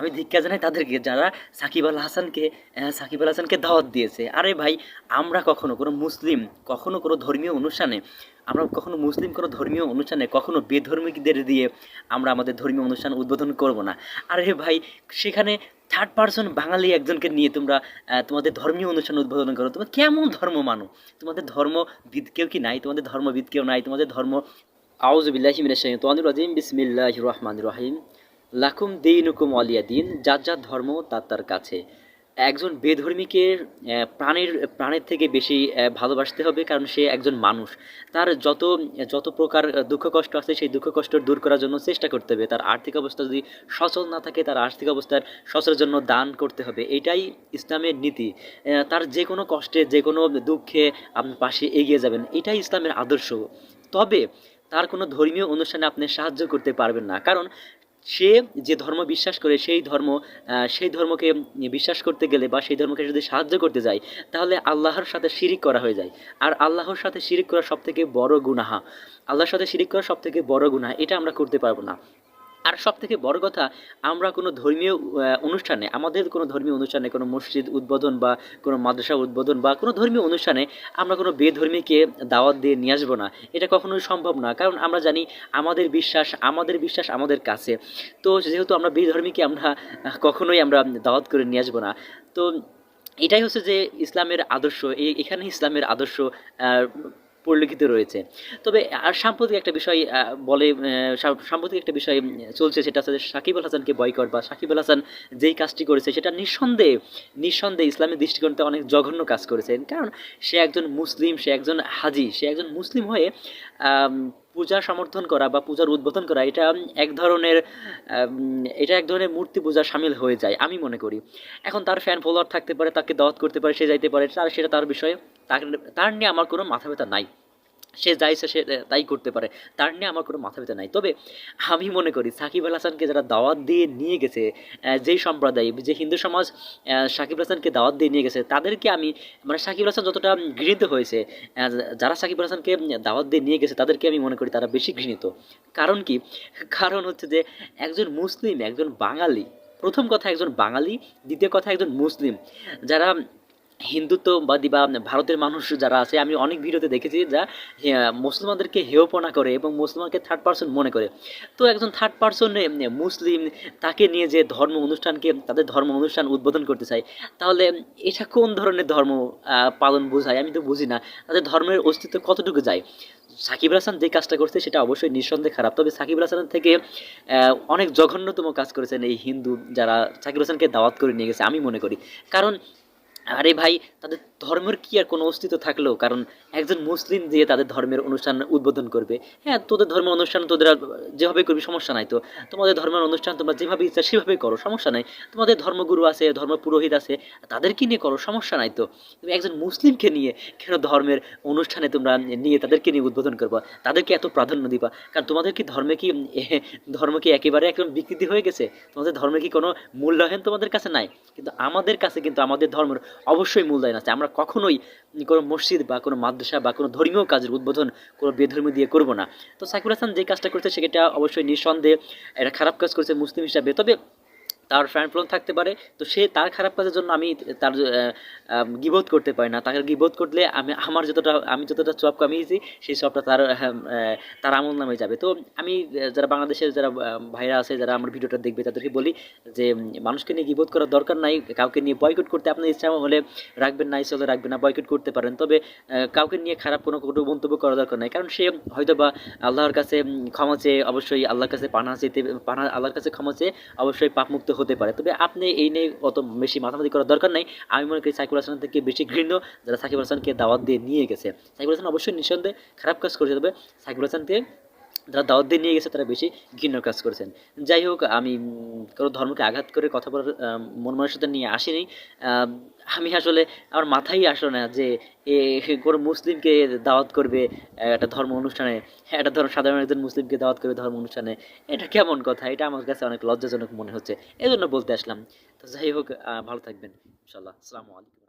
আমি ধিক্ষা জানাই তাদেরকে, যারা সাকিব আল হাসানকে সাকিব আল হাসানকে দাওয়াত দিয়েছে। আরে ভাই, আমরা কখনো কোনো মুসলিম, কখনো কোনো ধর্মীয় অনুষ্ঠানে, আমরা কখনো মুসলিম কোনো ধর্মীয় অনুষ্ঠানে, কখনো বেধর্মীদের দিয়ে আমরা আমাদের ধর্মীয় অনুষ্ঠান উদ্বোধন করব না। আরে ভাই, সেখানে থার্ড পার্সন বাঙালি একজনকে নিয়ে তোমরা তোমাদের ধর্মীয় অনুষ্ঠান উদ্বোধন করো। তোমরা কেমন ধর্ম মানো? তোমাদের ধর্মবিদ কেউ কি নাই? তোমাদের ধর্মবিদ কেউ নাই? তোমাদের ধর্ম আউজবিল্লাহি মিনাশ শাইতানির রাজিম, বিসমিল্লাহির রহমানির রহিম। লাকুম দিনুকুম অলিয়া দিন, যার যার ধর্ম তার তার কাছে। একজন বেধর্মীকে প্রাণের প্রাণের থেকে বেশি ভালোবাসতে হবে কারণ সে একজন মানুষ। তার যত যত প্রকার দুঃখ কষ্ট আছে সেই দুঃখ কষ্ট দূর করার জন্য চেষ্টা করতে হবে। তার আর্থিক অবস্থা যদি সচল না থাকে, তার আর্থিক অবস্থার সচলের জন্য দান করতে হবে। এটাই ইসলামের নীতি। তার যে কোনো কষ্টে, যে কোনো দুঃখে আপনি পাশে এগিয়ে যাবেন। এটাই ইসলামের আদর্শ। তবে তার কোনো ধর্মীয় অনুষ্ঠানে আপনি সাহায্য করতে পারবেন না। কারণ সে যে ধর্ম বিশ্বাস করে, সেই ধর্ম সেই ধর্মকে বিশ্বাস করতে গেলে বা সেই ধর্মকে যদি সাহায্য করতে যায়, তাহলে আল্লাহর সাথে শিরিক করা হয়ে যায়। আর আল্লাহর সাথে শিরিক করা সব থেকে বড় গুনাহা। আল্লাহর সাথে শিরিক করা সব থেকে বড় গুনাহা, এটা আমরা করতে পারব না। আর সব থেকে বড় কথা, আমরা কোনো ধর্মীয় অনুষ্ঠানে, আমাদের কোনো ধর্মীয় অনুষ্ঠানে, কোনো মসজিদ উদ্বোধন বা কোনো মাদ্রাসা উদ্বোধন বা কোনো ধর্মীয় অনুষ্ঠানে আমরা কোনো বেধর্মীকে দাওয়াত দিয়ে নিয়ে আসব না। এটা কখনোই সম্ভব না। কারণ আমরা জানি আমাদের বিশ্বাস আমাদের বিশ্বাস আমাদের কাছে। তো যেহেতু আমরা বেধর্মীকে আমরা কখনোই আমরা দাওয়াত করে নিয়ে আসব না। তো এটাই হচ্ছে যে ইসলামের আদর্শ। এখানে ইসলামের আদর্শ পরিলক্ষিত রয়েছে। তবে, আর সাম্প্রতিক একটা বিষয় বলে সাম- সাম্প্রতিক একটা বিষয় চলছে, সেটা হচ্ছে সাকিব আল হাসানকে বয়কট বা সাকিব আল হাসান যেই কাজটি করেছে, সেটা নিঃসন্দেহে নিঃসন্দেহে ইসলামের দৃষ্টিকোণতে অনেক জঘন্য কাজ করেছেন কারণ, সে একজন মুসলিম, সে একজন হাজি, সে একজন মুসলিম হয়ে পূজা সমর্থন করা বা পূজার উদ্বোধন করা, এটা এক ধরনের এটা এক ধরনের মূর্তি পূজা সামিল হয়ে যায়, আমি মনে করি। এখন তার ফ্যান ফলোয়ার থাকতে পারে, তাকে দাওয়াত করতে পারে, সে যাইতে পারে, তার, সেটা তার বিষয়ে তার নিয়ে আমার কোনো মাথা ব্যথা নাই। সে যা ইচ্ছা সে তাই করতে পারে। তার নিয়ে আমার কোনো মাথা ব্যথা নাই। তবে আমি মনে করি সাকিব আল হাসানকে যারা দাওয়াত দিয়ে নিয়ে গেছে যেই সম্প্রদায়, যে হিন্দু সমাজ সাকিব আল হাসানকে দাওয়াত দিয়ে নিয়ে গেছে, তাদেরকে আমি মানে সাকিব আল হাসান যতটা ঘৃণিত হয়েছে যারা সাকিব আল হাসানকে দাওয়াত দিয়ে নিয়ে গেছে, তাদেরকে আমি মনে করি তারা বেশি ঘৃণিত। কারণ কি? কারণ হচ্ছে যে একজন মুসলিম, একজন বাঙালি, প্রথম কথা একজন বাঙালি, দ্বিতীয় কথা একজন মুসলিম। যারা হিন্দুত্ববাদী বা ভারতের মানুষ যারা আছে, আমি অনেক ভিডিওতে দেখেছি যা মুসলমানদেরকে হেয়পনা করে এবং মুসলমানকে থার্ড পার্সন মনে করে। তো একজন থার্ড পার্সন মুসলিম তাকে নিয়ে যে ধর্ম অনুষ্ঠানকে, তাদের ধর্ম অনুষ্ঠান উদ্বোধন করতে চায়, তাহলে এটা কোন ধরনের ধর্ম পালন বোঝায়? আমি তো বুঝি না। তাদের ধর্মের অস্তিত্ব কতটুকু যায়? সাকিব হাসান যে কাজটা করছে, সেটা অবশ্যই নিঃসন্দেহে খারাপ। তবে সাকিব হাসানের থেকে অনেক জঘন্যতম কাজ করেছেন এই হিন্দু যারা সাকিব হাসানকে দাওয়াত করে নিয়ে গেছে, আমি মনে করি। কারণ আরে ভাই, তাদের ধর্মের কি আর কোনো অস্তিত্ব থাকলেও কারণ একজন মুসলিম দিয়ে তাদের ধর্মের অনুষ্ঠান উদ্বোধন করবে হ্যাঁ তোদের ধর্মের অনুষ্ঠান তোদের যেভাবে করবি সমস্যা নাই তো। তোমাদের ধর্মের অনুষ্ঠান তোমরা যেভাবে ইচ্ছা সেভাবে করো, সমস্যা নাই। তোমাদের ধর্মগুরু আছে, ধর্ম পুরোহিত আছে তাদেরকে নিয়ে করো, সমস্যা নাই তো। তুমি একজন মুসলিমকে নিয়ে কেন ধর্মের অনুষ্ঠানে তোমরা নিয়ে তাদেরকে নিয়ে উদ্বোধন করবা? তাদেরকে এত প্রাধান্য দিবা? কারণ তোমাদের কি ধর্মে কি ধর্ম কি একেবারে একদম বিকৃতি হয়ে গেছে? তোমাদের ধর্মে কি কোনো মূল্যায়ন তোমাদের কাছে নাই? কিন্তু আমাদের কাছে কিন্তু আমাদের ধর্মের অবশ্যই মূল্যায়ন আছে আমরা কখনোই কোনো মসজিদ বা কোনো মাদ্রাসা বা কোনো ধর্মীয় কাজের উদ্বোধন কোনো বেধর্মী দিয়ে করব না। তো সাইকুল হাসান যে কাজটা করছে সেটা অবশ্যই নিঃসন্দেহে এটা খারাপ কাজ করছে মুসলিম হিসাবে। তবে তার ফ্যান ফলোন থাকতে পারে, তো সে তার খারাপ কাজের জন্য আমি তার গিবোধ করতে পারি না। তাকে গিবোধ করলে আমি, আমার যতটা, আমি যতটা সব কামিয়েছি, সেই সবটা তার তার আমল নামে যাবে। তো আমি যারা বাংলাদেশের যারা ভাইরা আছে, যারা আমার ভিডিওটা দেখবে, তাদেরকে বলি যে মানুষকে নিয়ে গিবোধ করার দরকার নাই। কাউকে নিয়ে বয়কট করতে আপনার ইচ্ছা হলে রাখবেন না, ইচ্ছা হলে রাখবেন না বয়কট করতে পারেন। তবে কাউকে নিয়ে খারাপ কোনো কোনো মন্তব্য করা দরকার নাই। কারণ সে হয়তো বা আল্লাহর কাছে ক্ষমা চেয়ে, অবশ্যই আল্লাহর কাছে পানা চেতে, পানা, আল্লাহর কাছে ক্ষমা চেয়ে, অবশ্যই পাপমুক্ত হতে পারে। তবে আপনি এই নিয়ে অত বেশি মাথামাতি করার দরকার নাই। আমি মনে করি সাইকুল হাসান থেকে বেশি ঘৃণ্য যারা সাকিব হাসানকে দাওয়াত দিয়ে নিয়ে গেছে। সাইকুল হাসান অবশ্যই নিঃসন্দেহে খারাপ কাজ করেছে। তবে সাইকুল হাসানকে যারা দাওয়াত দিয়ে নিয়ে গেছে তারা বেশি ঘৃণ্য কাজ করেছেন। যাই হোক আমি কোনো ধর্মকে আঘাত করে কথা বলার মন মানসিকতা নিয়ে আসিনি। আমি আসলে আমার মাথায় আসলো না যে এ কোনো মুসলিমকে দাওয়াত করবে একটা ধর্ম অনুষ্ঠানে। হ্যাঁ, একটা ধর্ম সাধারণ একজন মুসলিমকে দাওয়াত করবে ধর্ম অনুষ্ঠানে। এটা কেমন কথা? এটা আমার কাছে অনেক লজ্জাজনক মনে হচ্ছে। এই জন্য বলতে আসলাম। তো যাই হোক ভালো থাকবেন। ইনশাল্লাহ আসসালামু আলাইকুম।